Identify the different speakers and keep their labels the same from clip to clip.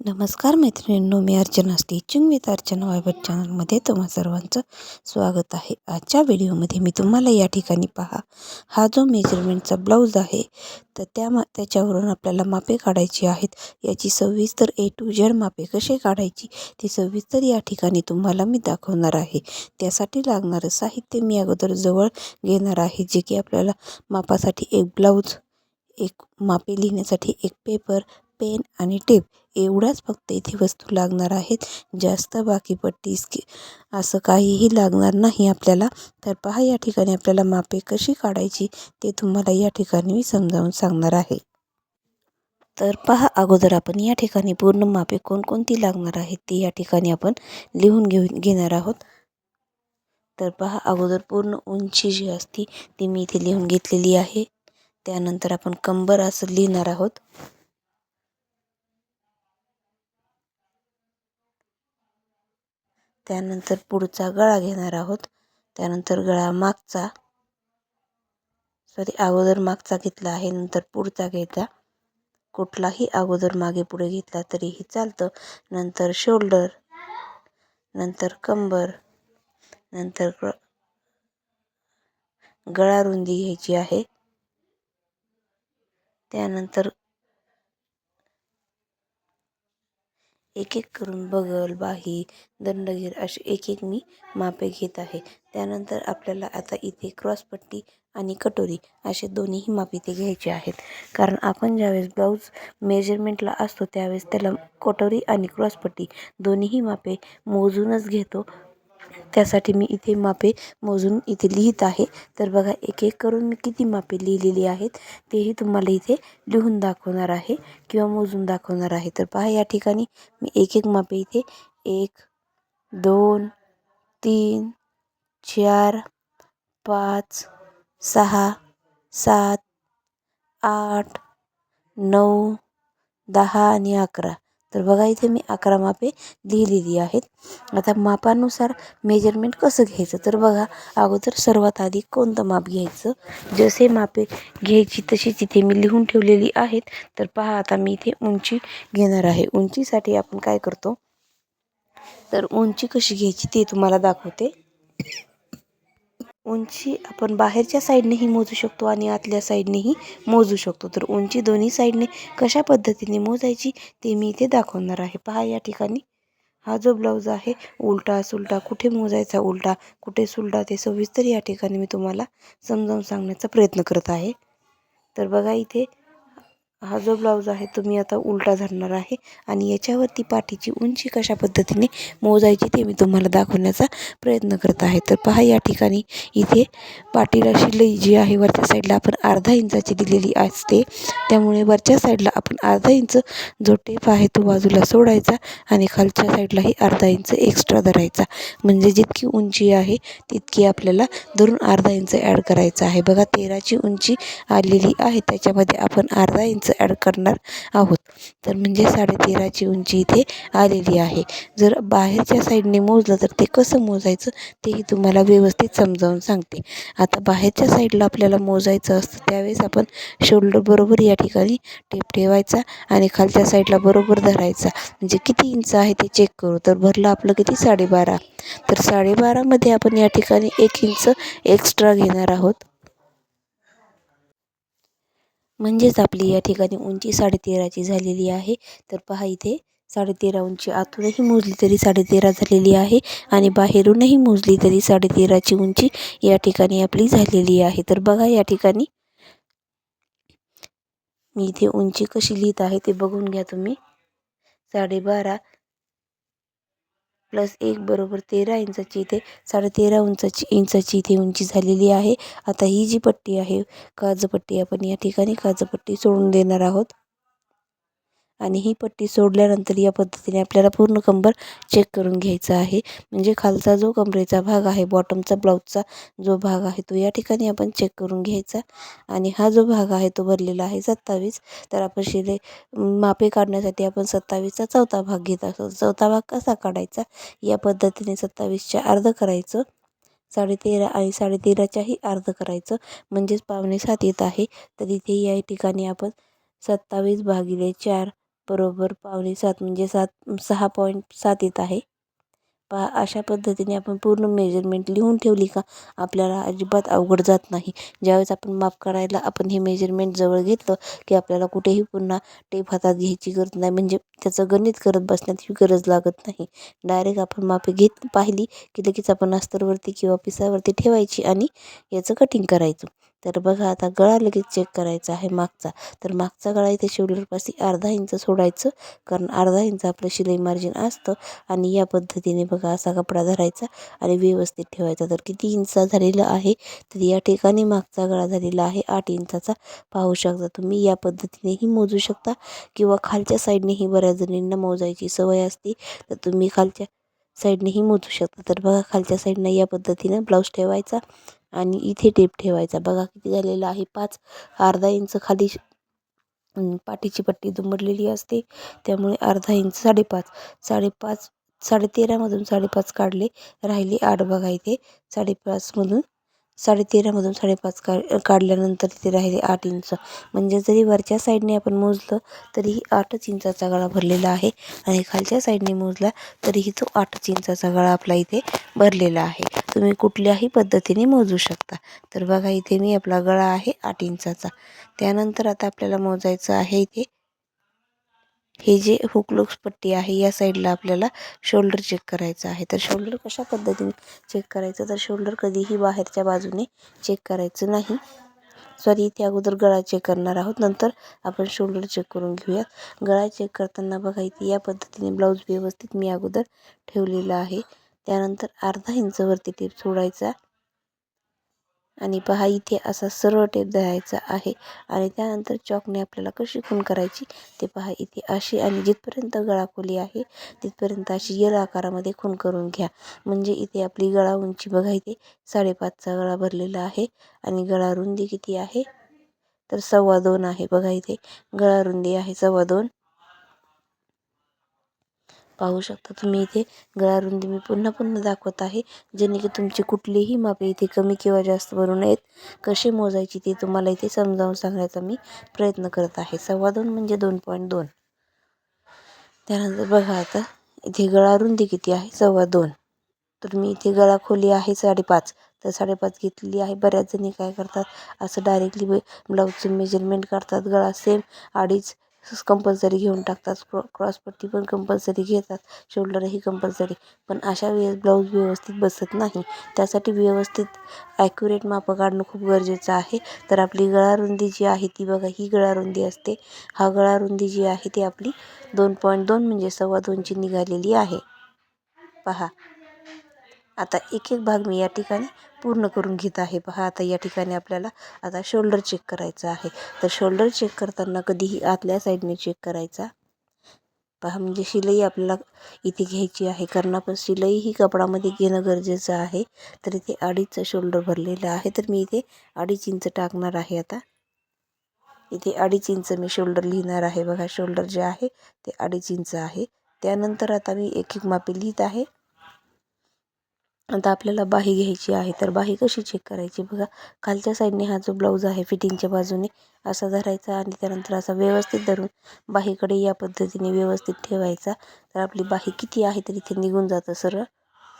Speaker 1: नमस्कार मैत्रिणींनो मी अर्चना स्टिचिंग विथ अर्चना वायबर चॅनलमध्ये तुम्हा सर्वांचं स्वागत आहे. आजच्या व्हिडिओमध्ये मी तुम्हाला या ठिकाणी पहा. हा जो मेजरमेंटचा ब्लाऊज आहे तर त्या मा त्याच्यावरून आपल्याला मापे काढायची आहेत. याची सविस्तर ए टू झेड मापे कसे काढायची ती सविस्तर या ठिकाणी तुम्हाला मी दाखवणार आहे. त्यासाठी लागणारं साहित्य मी अगोदर जवळ घेणार आहे जे की आपल्याला मापासाठी एक ब्लाऊज एक मापे लिहिण्यासाठी एक पेपर पेन आणि टेप एवढ्याच फक्त इथे वस्तू लागणार आहेत. जास्त बाकी पट्टी स्की असं काहीही लागणार नाही आपल्याला. तर पहा या ठिकाणी आपल्याला मापे कशी काढायची ते तुम्हाला या ठिकाणी मी समजावून सांगणार आहे. तर पहा अगोदर आपण या ठिकाणी पूर्ण मापे कोणकोणती लागणार आहेत ती या ठिकाणी आपण लिहून घेऊन घेणार आहोत. तर पहा अगोदर पूर्ण उंची जी असती ती मी इथे लिहून घेतलेली आहे. त्यानंतर आपण कंबर असं लिहिणार आहोत. त्यानंतर पुढचा गळा घेणार आहोत. त्यानंतर गळा मागचा सॉरी अगोदर मागचा घेतला आहे नंतर पुढचा घ्यायचा कुठलाही अगोदर मागे पुढे घेतला तरीही चालतं. नंतर शोल्डर नंतर कंबर नंतर ग गळा रुंदी घ्यायची आहे. त्यानंतर एक एक करून बगल बाही दंडगीर असे एक एक मी मापे घेत आहे. त्यानंतर आपल्याला आता इथे क्रॉसपट्टी आणि कटोरी असे दोन्हीही माप इथे घ्यायचे आहेत. कारण आपण ज्यावेळेस ब्लाऊज मेजरमेंटला असतो त्यावेळेस त्याला कटोरी आणि क्रॉसपट्टी दोन्हीही मापे मोजूनच घेतो. त्यासाठी मी इथे मापे मोजून इथे लिहित आहे. तर बघा एक एक करून मी किती मापे लिहिलेली आहेत तेही तुम्हाला इथे लिहून दाखवणार आहे किंवा मोजून दाखवणार आहे. तर पहा या ठिकाणी मी एक एक मापे इथे एक दोन तीन चार पाच सहा सात आठ नऊ दहा आणि अकरा. तर बघा इथे मी अकरा मापे लिहिलेली आहेत. आता मापानुसार मेजरमेंट कसं घ्यायचं? तर बघा अगोदर सर्वात आधी कोणतं माप घ्यायचं? जसे मापे घ्यायची तशीच इथे मी लिहून ठेवलेली आहेत. तर पहा आता मी इथे उंची घेणार आहे. उंचीसाठी आपण काय करतो? तर उंची कशी घ्यायची ते तुम्हाला दाखवते. उंची आपण बाहेरच्या साईडनेही मोजू शकतो आणि आतल्या साईडनेही मोजू शकतो. तर उंची दोन्ही साईडने कशा पद्धतीने मोजायची ते मी इथे दाखवणार आहे. पहा या ठिकाणी. हा जो ब्लाऊज आहे उलटा सुलटा कुठे मोजायचा उलटा कुठे सुलटा ते सविस्तर या ठिकाणी मी तुम्हाला समजावून सांगण्याचा प्रयत्न करत आहे. तर बघा इथे हा जो ब्लाऊज आहे तो मी आता उलटा धरणार आहे. आणि याच्यावरती पाठीची उंची कशा पद्धतीने मोजायची ते मी तुम्हाला दाखवण्याचा प्रयत्न करत आहे. तर पहा या ठिकाणी इथे पाठीला शिलाई जी आहे वरच्या साईडला आपण अर्धा इंचाची दिलेली असते. त्यामुळे वरच्या साईडला आपण अर्धा इंच जो टेप आहे तो बाजूला सोडायचा आणि खालच्या साईडलाही अर्धा इंच एक्स्ट्रा धरायचा. म्हणजे जितकी उंची आहे तितकी आपल्याला धरून अर्धा इंच ॲड करायचा आहे. बघा तेराची उंची आलेली आहे. त्याच्यामध्ये आपण अर्धा इंच ॲड करणार आहोत. तर म्हणजे साडेतेराची उंची इथे आलेली आहे. जर बाहेरच्या साईडने मोजलं तर ते कसं मोजायचं तेही तुम्हाला व्यवस्थित समजावून सांगते. आता बाहेरच्या साईडला आपल्याला मोजायचं असतं त्यावेळेस आपण शोल्डर बरोबर या ठिकाणी टेप ठेवायचा आणि खालच्या साईडला बरोबर धरायचा. म्हणजे किती इंच आहे ते चेक करू. तर भरलं आपलं किती? साडेबारा. तर साडेबारामध्ये आपण या ठिकाणी एक इंच एक्स्ट्रा घेणार आहोत. म्हणजेच आपली या ठिकाणी उंची साडेतेराची झालेली आहे. तर पहा इथे साडेतेरा उंची आतूनही मोजली तरी साडेतेरा झालेली आहे आणि बाहेरूनही मोजली तरी साडेतेराची उंची या ठिकाणी आपली झालेली आहे. तर बघा या ठिकाणी मी इथे उंची कशी लिहित आहे ते बघून घ्या तुम्ही. साडेबारा प्लस एक बरोबर तेरा इंचाची इथे साडेतेरा उंचाची इंचाची इथे उंची झालेली आहे. आता ही जी पट्टी आहे काजपट्टी आपण या ठिकाणी काजपट्टी सोडून देणार आहोत. आणि ही पट्टी सोडल्यानंतर या पद्धतीने आपल्याला पूर्ण कंबर चेक करून घ्यायचा आहे. म्हणजे खालचा जो कमरेचा भाग आहे बॉटमचा ब्लाऊजचा जो भाग आहे तो या ठिकाणी आपण चेक करून घ्यायचा. आणि हा जो भाग आहे तो भरलेला आहे सत्तावीस. तर आपण शिले मापे काढण्यासाठी आपण सत्तावीसचा चौथा भाग घेत असतो. चौथा भाग कसा काढायचा? या पद्धतीने सत्तावीसच्या अर्ध करायचं. साडेतेरा आणि साडेतेराच्याही अर्ध करायचं. म्हणजेच पावणे सात येत आहे. तर इथे या ठिकाणी आपण सत्तावीस भागिले चार बरोबर पावणे सात म्हणजे सात सहा पॉईंट सात येत आहे. पहा अशा पद्धतीने आपण पूर्ण मेजरमेंट लिहून ठेवली का आपल्याला अजिबात अवघड जात नाही. ज्यावेळेस आपण माप करायला आपण हे मेजरमेंट जवळ घेतलं की आपल्याला कुठेही पुन्हा टेप हातात घ्यायची गरज नाही. म्हणजे त्याचं गणित करत बसण्याची गरज लागत नाही. डायरेक्ट आपण मापे घेत पाहिली की लगेच आपण अस्तरवरती किंवा पिसावरती ठेवायची आणि याचं कटिंग करायचं. तर बघा आता गळा लगेच चेक करायचा आहे मागचा. तर मागचा गळा इथे शोल्डरपाशी अर्धा इंच सोडायचं कारण अर्धा इंच आपलं शिलाई मार्जिन असतं आणि या पद्धतीने बघा असा कपडा धरायचा आणि व्यवस्थित ठेवायचा. तर किती इंचा झालेला आहे तर या ठिकाणी मागचा गळा झालेला आहे आठ इंचाचा पाहू शकता तुम्ही या पद्धतीनेही मोजू शकता किंवा खालच्या साईडनेही बऱ्याच जणींना मोजायची सवय असते तर तुम्ही खालच्या साईडनेही मोजू शकता. तर बघा खालच्या साईडनं या पद्धतीनं ब्लाऊज ठेवायचा. आणि इथे टेप ठेवायचा. बघा किती झालेला आहे. पाच अर्धा इंच खाली पाठीची पट्टी दुमडलेली असते. त्यामुळे अर्धा इंच साडेपाच साडेपाच साडेतेरामधून साडेपाच काढले राहिले आठ बघा इथे. साडेपाचमधून साडेतेरामधून साडेपाच का काढल्यानंतर तिथे राहिले आठ इंच. म्हणजे जरी वरच्या साईडने आपण मोजलं तरीही आठच इंचाचा गळा भरलेला आहे. आणि खालच्या साईडने मोजला तरीही तो आठच इंचाचा गळा आपला इथे भरलेला आहे. तुम्ही कुठल्याही पद्धतीने मोजू शकता. तर बघा इथे मी आपला गळा आहे आठ इंचाचा. त्यानंतर आता आपल्याला मोजायचं आहे इथे. हे जे हुकलुक्स पट्टी आहे या साईडला आपल्याला शोल्डर चेक करायचं आहे. तर शोल्डर कशा पद्धतीने चेक करायचं? तर शोल्डर कधीही बाहेरच्या बाजूने चेक करायचं नाही. सॉरी इथे अगोदर गळा चेक करणार आहोत. नंतर आपण शोल्डर चेक करून घेऊयात. गळा चेक करताना बघा इथे या पद्धतीने ब्लाऊज व्यवस्थित मी अगोदर ठेवलेला आहे. त्यानंतर अर्धा इंचवरती टेप सोडायचा आणि पहा इथे असा सरळ टेप धरायचा आहे आणि त्यानंतर चॉकने आपल्याला कशी खून करायची ते पहा इथे अशी आणि जिथपर्यंत गळा खोली आहे तिथपर्यंत अशी यल आकारामध्ये खून करून घ्या. म्हणजे इथे आपली गळा उंची बघा इथे साडेपाचचा गळा भरलेला आहे आणि गळा रुंदी किती आहे? तर सव्वा दोन आहे बघा इथे गळा रुंदी आहे सव्वा दोन. पाहू शकता. तुम्ही इथे गळा रुंदी मी पुन्हा पुन्हा दाखवत आहे जेणे की तुमची कुठलीही मापे इथे कमी किंवा जास्त भरू नयेत. कसे मोजायची ते तुम्हाला इथे समजावून सांगण्याचा मी प्रयत्न करत आहे. सव्वा दोन म्हणजे दोन पॉईंट दोन. त्यानंतर बघा आता इथे गळा रुंदी किती आहे? सव्वा दोन. तर मी इथे गळा खोली आहे साडेपाच. तर साडेपाच घेतलेली आहे. बऱ्याच जणी काय करतात? असं डायरेक्टली ब्लाऊजचं मेजरमेंट काढतात. गळा सेम अडीच कंपल्सरी घेऊन टाकतात. क्रॉ क्रॉसपट्टी पण कंपल्सरी घेतात. शोल्डरही कंपल्सरी पण अशा वेळेस ब्लाऊज व्यवस्थित बसत नाही. त्यासाठी व्यवस्थित ॲक्युरेट मापं काढणं खूप गरजेचं आहे. तर आपली गळारुंदी जी आहे ती बघा ही गळारुंदी असते. हा गळारुंदी जी आहे ती आपली दोन पॉईंट दोन म्हणजे सव्वा दोनची निघालेली आहे. पहा. आता एक एक भाग मी या ठिकाणी पूर्ण करून घेत आहे. पहा आता या ठिकाणी आपल्याला आता शोल्डर चेक करायचं आहे. तर शोल्डर चेक करताना कधीही आतल्या साईडने चेक करायचा. पहा म्हणजे शिलाई आपल्याला इथे घ्यायची आहे. कारण आपण शिलाई ही कपडामध्ये घेणं गरजेचं आहे. तर इथे अडीचचं शोल्डर भरलेलं आहे. तर मी इथे अडीच इंच टाकणार आहे आता. इथे अडीच इंच मी शोल्डर लिहिणार आहे. बघा शोल्डर जे आहे ते अडीच इंच आहे. त्यानंतर आता मी एक एक मापी लिहित आहे. आता आपल्याला बाही घ्यायची आहे तर बाही कशी चेक करायची? बघा खालच्या साईडने हा जो ब्लाऊज आहे फिटिंगच्या बाजूने असा धरायचा आणि त्यानंतर असा व्यवस्थित धरून बाहीकडे या पद्धतीने व्यवस्थित ठेवायचा. तर आपली बाही किती आहे तर इथे निघून जातं सरळ.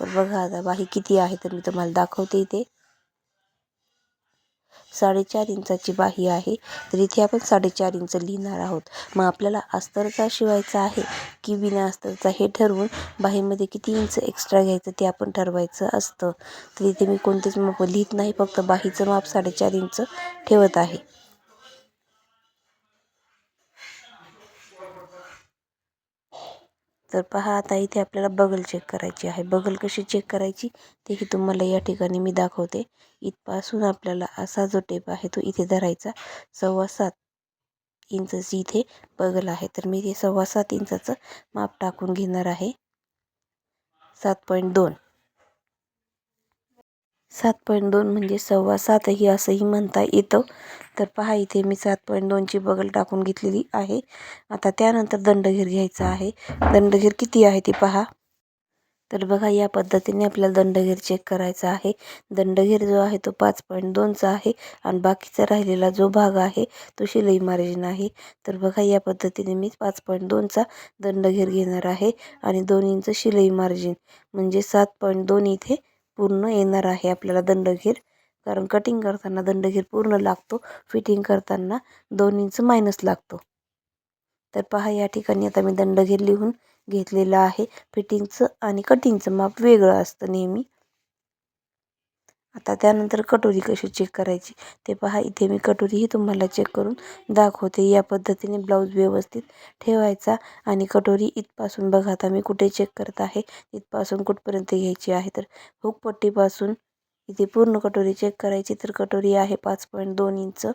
Speaker 1: तर बघा आता बाही किती आहे तर मी तुम्हाला दाखवते इथे. साडेचार इंचाची बाही आहे. तर इथे आपण साडेचार इंच लिहिणार आहोत. मग आपल्याला अस्तरचा शिवायचा आहे की विना अस्तरचा हे ठरवून बाहीमध्ये किती इंच एक्स्ट्रा घ्यायचं ते आपण ठरवायचं असतं. तर इथे मी कोणतेच माप लिहित नाही फक्त बाहीचं माप साडेचार इंच ठेवत आहे. तर पहा आता इथे आपल्याला बगल चेक करायची आहे. बगल कशी चेक करायची? तेही तुम्हाला या ठिकाणी मी दाखवते. इथपासून आपल्याला असा जो टेप आहे तो इथे धरायचा. सव्वा सात इंचची इथे बगल आहे. तर मी ते सव्वा सात इंचाचं माप टाकून घेणार आहे. सात पॉईंट दोन. सात पॉईंट दोन म्हणजे सव्वा सातही असंही म्हणता येतं. तर पहा इथे मी सात पॉईंट दोनची बगल टाकून घेतलेली आहे. आता त्यानंतर दंडघेर घ्यायचा आहे. दंडघेर किती आहे ती पहा. तर बघा या पद्धतीने आपल्याला दंडघेर चेक करायचा आहे. दंडघेर जो आहे तो पाच पॉईंट दोनचा आहे आणि बाकीचा राहिलेला जो भाग आहे तो शिलाई मार्जिन आहे. तर बघा या पद्धतीने मी पाच पॉईंट दोनचा दंडघेर घेणार आहे आणि दोन इंच शिलाई मार्जिन म्हणजे सात पॉईंट दोन इथे पूर्ण येणार आहे आपल्याला दंडघेर कारण कटिंग करताना दंडघेर पूर्ण लागतो. फिटिंग करताना दोन इंच मायनस लागतो. तर पहा या ठिकाणी आता मी दंडघेर लिहून घेतलेलं आहे. फिटिंगचं आणि कटिंगचं माप वेगळं असतं नेहमी. आता त्यानंतर कटोरी कशी चेक करायची? ते पहा. इथे मी कटोरीही तुम्हाला चेक करून दाखवते. या पद्धतीने ब्लाऊज व्यवस्थित ठेवायचा आणि कटोरी इथपासून बघा. आता मी कुठे चेक करत आहे? इथपासून कुठपर्यंत घ्यायची आहे? तर हुकपट्टीपासून इथे पूर्ण कटोरी चेक करायची. तर कटोरी आहे पाच पॉईंट दोन इंच.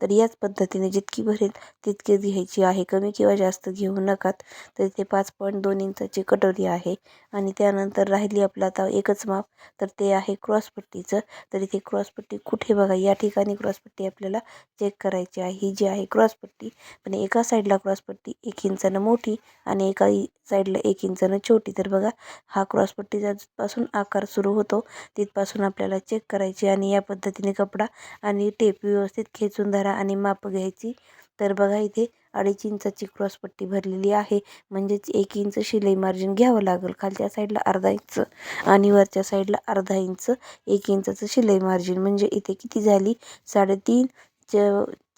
Speaker 1: तर याच पद्धतीने जितकी भरेल तितकीच घ्यायची आहे. कमी किंवा जास्त घेऊ नकात. तर इथे पाच पॉईंट दोन इंचाची कटोरी आहे. आणि त्यानंतर राहिली आपलं आता एकच माप. तर ते आहे क्रॉसपट्टीचं. तर इथे क्रॉसपट्टी कुठे बघा? या ठिकाणी क्रॉसपट्टी आपल्याला चेक करायची आहे. ही जी आहे क्रॉसपट्टी. पण एका साईडला क्रॉसपट्टी एक इंचानं मोठी आणि एका साईडला एक इंचानं छोटी. तर बघा हा क्रॉसपट्टीचा पासून आकार सुरू होतो तिथपासून आपल्याला चेक करायची आणि या पद्धतीने कपडा आणि टेप व्यवस्थित खेचून धरा. आणि माप घ्यायची. तर बघा इथे अडीच इंचाची क्रॉसपट्टी भरलेली आहे. म्हणजेच एक इंच शिलाई मार्जिन घ्यावं लागेल. खालच्या साईडला अर्धा इंच आणि वरच्या साईडला अर्धा इंच एक इंचाचं शिलाई मार्जिन. म्हणजे इथे किती झाली? साडेतीन च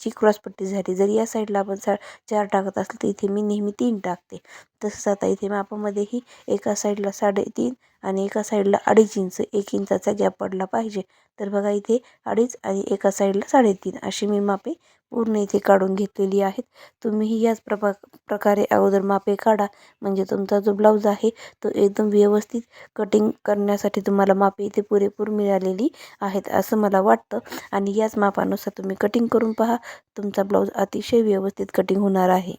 Speaker 1: ची क्रॉसपट्टी झाली. जर या साईडला आपण सा चार टाकत असेल तर इथे मी नेहमी तीन टाकते. तसंच आता इथे मापामध्येही एका साईडला साडेतीन आणि एका साईडला अडीच इंच एक इंचाचा गॅप पडला पाहिजे. तर बघा इथे अडीच आणि एका साईडला साडेतीन अशी मी मापे पूर्ण इथे काढून घेतलेली आहेत. तुम्हीही याच प्रपा प्रकारे अगोदर मापे काढा. म्हणजे तुमचा जो ब्लाऊज आहे तो एकदम व्यवस्थित कटिंग करण्यासाठी तुम्हाला मापे इथे पुरेपूर मिळालेली आहेत असं मला वाटतं. आणि याच मापानुसार तुम्ही कटिंग करून पहा. तुमचा ब्लाऊज अतिशय व्यवस्थित कटिंग होणार आहे.